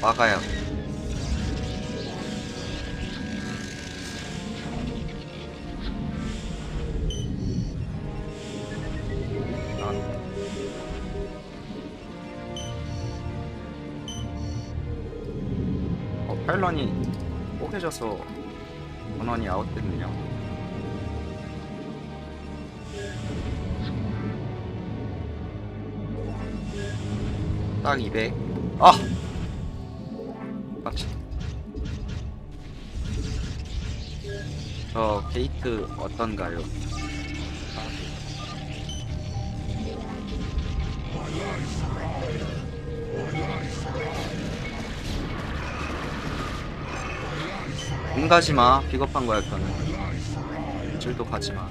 막아야 아. 어, 팔런이 뽀개져서 전원이 아웃됐네요. 딱 200. 아! 깜짝. 저 게이트 어떤가요? 안 가지마 비겁한 거야 그거는 줄도 가지 마